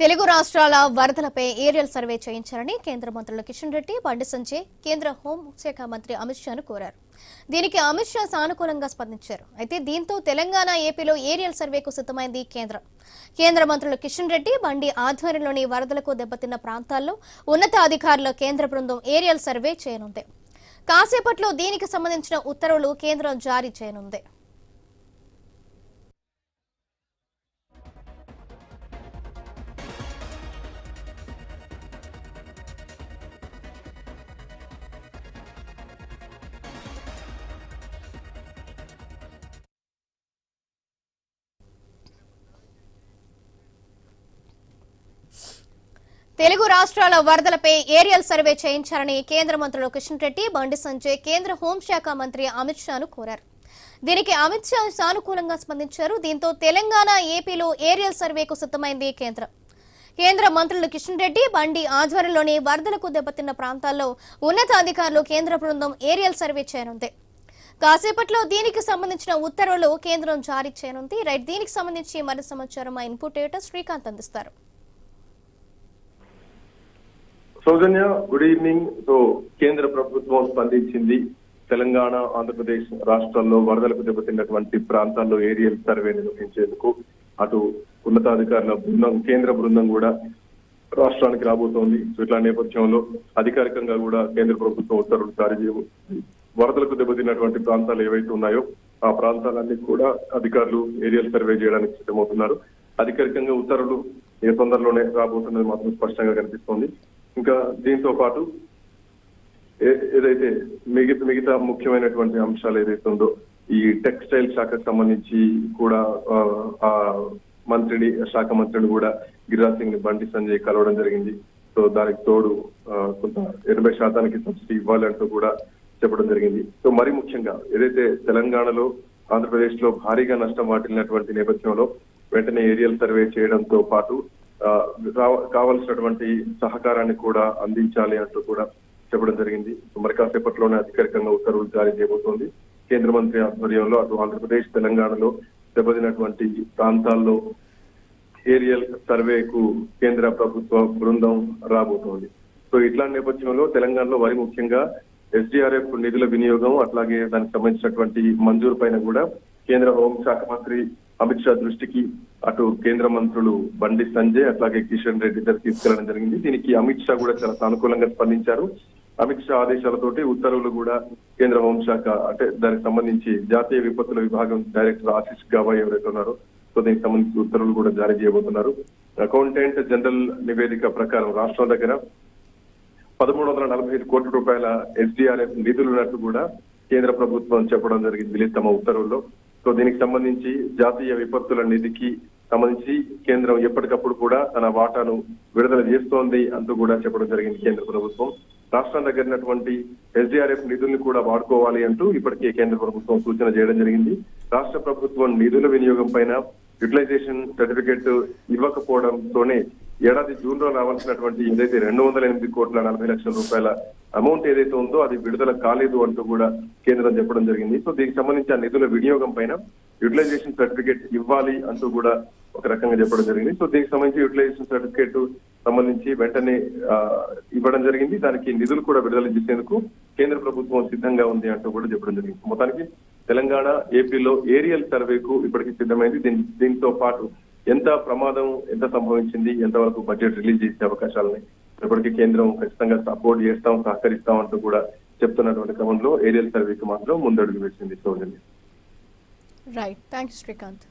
తెలుగు రాష్ట్రాల వరదలపై aerial survey చేయించాలని కేంద్ర మంత్రులు కిషన్ రెడ్డి బండి సంజయ్ కేంద్ర హోంశాఖ మంత్రి అమిత్ షాను కోరారు. దీనికి అమిత్ షా సానుకూలంగా స్పందించారు. అయితే దీంతో తెలంగాణ ఏపీలో ఏరియల్ సర్వేకు సిద్ధమైంది కేంద్రం. కేంద్ర మంత్రులు కిషన్ రెడ్డి బండి ఆధ్వర్యంలోని వరదలకు దెబ్బతిన్న ప్రాంతాల్లో ఉన్నతాధికారుల కేంద్ర బృందం ఏరియల్ సర్వే చేయనుంది. కాసేపట్లో దీనికి సంబంధించిన ఉత్తర్వులు కేంద్రం జారీ చేయనుంది. తెలుగు రాష్ట్రాల వరదలపై ఏరియల్ సర్వే చేయించాలని కేంద్ర మంత్రులు కిషన్ రెడ్డి బండి సంజయ్ కేంద్ర హోంశాఖ మంత్రి అమిత్ షాను కోరారు. దీనికి అమిత్ షా సానుకూలంగా స్పందించారు. దీంతో తెలంగాణ ఏపీలో ఏరియల్ సర్వేకు సిద్ధమైంది కేంద్రం. కేంద్ర మంత్రులు కిషన్ రెడ్డి బండి ఆధ్వర్యంలోని వరదలకు దెబ్బతిన్న ప్రాంతాల్లో ఉన్నతాధికారులు కేంద్ర బృందం ఏరియల్ సర్వే చేయనుంది. కాసేపట్లో దీనికి సంబంధించిన ఉత్తర్వులు కేంద్రం జారీ చేయనుంది. రైట్ దీనికి సంబంధించి మరింత సమాచారం మా ఇన్పుట్ శ్రీకాంత్ అందిస్తారు. సౌజన్య గుడ్ ఈవినింగ్ సో కేంద్ర ప్రభుత్వం స్పందించింది. తెలంగాణ ఆంధ్రప్రదేశ్ రాష్ట్రాల్లో వరదలకు దెబ్బతిన్నటువంటి ప్రాంతాల్లో ఏరియల్ సర్వే నిర్వహించేందుకు అటు ఉన్నతాధికారుల బృందం కేంద్ర బృందం కూడా రాష్ట్రానికి రాబోతోంది. సో ఇట్లా నేపథ్యంలో అధికారికంగా కూడా కేంద్ర ప్రభుత్వం ఉత్తర్వులు జారీ చేయబోతుంది వరదలకు దెబ్బతిన్నటువంటి ప్రాంతాలు ఏవైతే ఉన్నాయో ఆ ప్రాంతాలన్నీ కూడా అధికారులు ఏరియల్ సర్వే చేయడానికి సిద్ధమవుతున్నారు. అధికారికంగా ఉత్తర్వులు ఏ తొందరలోనే రాబోతున్నది మాత్రం స్పష్టంగా కనిపిస్తోంది. ఇంకా దీంతో పాటు ఏదైతే మిగతా మిగతా ముఖ్యమైనటువంటి అంశాలు ఏదైతే ఉందో ఈ టెక్స్టైల్ శాఖకు సంబంధించి కూడా ఆ, మంత్రిని శాఖ మంత్రిని కూడా గిరిరాజ్ సింగ్ని బండి సంజయ్ కలవడం జరిగింది. సో దానికి తోడు ఆ, కొంత ఎనభై శాతానికి సబ్సిడీ ఇవ్వాలంటూ కూడా చెప్పడం జరిగింది. సో మరి ముఖ్యంగా ఏదైతే తెలంగాణలో ఆంధ్రప్రదేశ్లో భారీగా నష్టం వాటిల్లినటువంటి నేపథ్యంలో వెంటనే ఏరియల్ సర్వే చేయడంతో పాటు కావలసినటువంటి సహకారాన్ని కూడా అందించాలి అంటూ కూడా చెప్పడం జరిగింది. మరి కాసేపట్లోనే అధికారికంగా ఉత్తర్వులు జారీ చేయబోతోంది. కేంద్ర మంత్రి ఆధ్వర్యంలో అటు ఆంధ్రప్రదేశ్ తెలంగాణలో దెబ్బతినటువంటి ప్రాంతాల్లో ఏరియల్ సర్వేకు కేంద్ర ప్రభుత్వ బృందం రాబోతోంది. సో ఇట్లాంటి నేపథ్యంలో తెలంగాణలో మరి ముఖ్యంగా ఎస్డిఆర్ఎఫ్ నిధుల వినియోగం అట్లాగే దానికి సంబంధించినటువంటి మంజూరు పైన కూడా కేంద్ర హోంశాఖ మంత్రి అమిత్ షా దృష్టికి అటు కేంద్ర మంత్రులు బండి సంజయ్ అట్లాగే కిషన్ రెడ్డి ఇద్దరు తీసుకెళ్ళడం జరిగింది. దీనికి అమిత్ షా కూడా చాలా సానుకూలంగా స్పందించారు. అమిత్ షా ఆదేశాలతోటి ఉత్తర్వులు కూడా కేంద్ర హోంశాఖ అంటే దానికి సంబంధించి జాతీయ విపత్తుల విభాగం డైరెక్టర్ ఆశిష్ గవాయ్ ఎవరైతే ఉన్నారో సో దీనికి సంబంధించి ఉత్తర్వులు కూడా జారీ చేయబోతున్నారు. అకౌంటెంట్ జనరల్ నివేదిక ప్రకారం రాష్ట్రం దగ్గర పదమూడు వందల నలభై ఐదు కోట్ల రూపాయల ఎస్డిఆర్ఎఫ్ నిధులు ఉన్నట్టు కూడా కేంద్ర ప్రభుత్వం చెప్పడం జరిగింది. తమ ఉత్తర్వుల్లో సో దీనికి సంబంధించి జాతీయ విపత్తుల నిధికి సంబంధించి కేంద్రం ఎప్పటికప్పుడు కూడా తన వాటాను విడుదల చేస్తోంది అంటూ కూడా చెప్పడం జరిగింది కేంద్ర ప్రభుత్వం. రాష్ట్రం దగ్గర ఉన్నటువంటి ఎస్డిఆర్ఎఫ్ నిధుల్ని కూడా వాడుకోవాలి అంటూ ఇప్పటికే కేంద్ర ప్రభుత్వం సూచన చేయడం జరిగింది. రాష్ట్ర ప్రభుత్వం నిధుల వినియోగం పైన యూటిలైజేషన్ సర్టిఫికేట్ ఇవ్వకపోవడంతోనే ఏడాది జూన్లో రావాల్సినటువంటి ఏదైతే రెండు వందల ఎనిమిది కోట్ల నలభై లక్షల రూపాయల అమౌంట్ ఏదైతే ఉందో అది విడుదల కాలేదు అంటూ కూడా కేంద్రం చెప్పడం జరిగింది. సో దీనికి సంబంధించి ఆ నిధుల వినియోగం పైన యూటిలైజేషన్ సర్టిఫికేట్ ఇవ్వాలి అంటూ కూడా ఒక రకంగా చెప్పడం జరిగింది. సో దీనికి సంబంధించి యూటిలైజేషన్ సర్టిఫికేట్ సంబంధించి వెంటనే ఇవ్వడం జరిగింది. దానికి నిధులు కూడా విడుదల చేసేందుకు కేంద్ర ప్రభుత్వం సిద్ధంగా ఉంది అంటూ కూడా చెప్పడం జరిగింది. మొత్తానికి తెలంగాణ ఏపీలో ఏరియల్ సర్వేకు ఇప్పటికి సిద్ధమైంది. దీని దీంతో పాటు ఎంత ప్రమాదం ఎంత సంభవించింది ఎంతవరకు బడ్జెట్ రిలీజ్ చేసే అవకాశాలని ఇప్పటికీ కేంద్రం ఖచ్చితంగా సపోర్ట్ చేస్తాం సహకరిస్తాం అంటూ కూడా చెప్తున్నటువంటి క్రమంలో ఏరియల్ సర్వేకి మాత్రం ముందడుగు వేసింది Soujanya right thank you Srikanth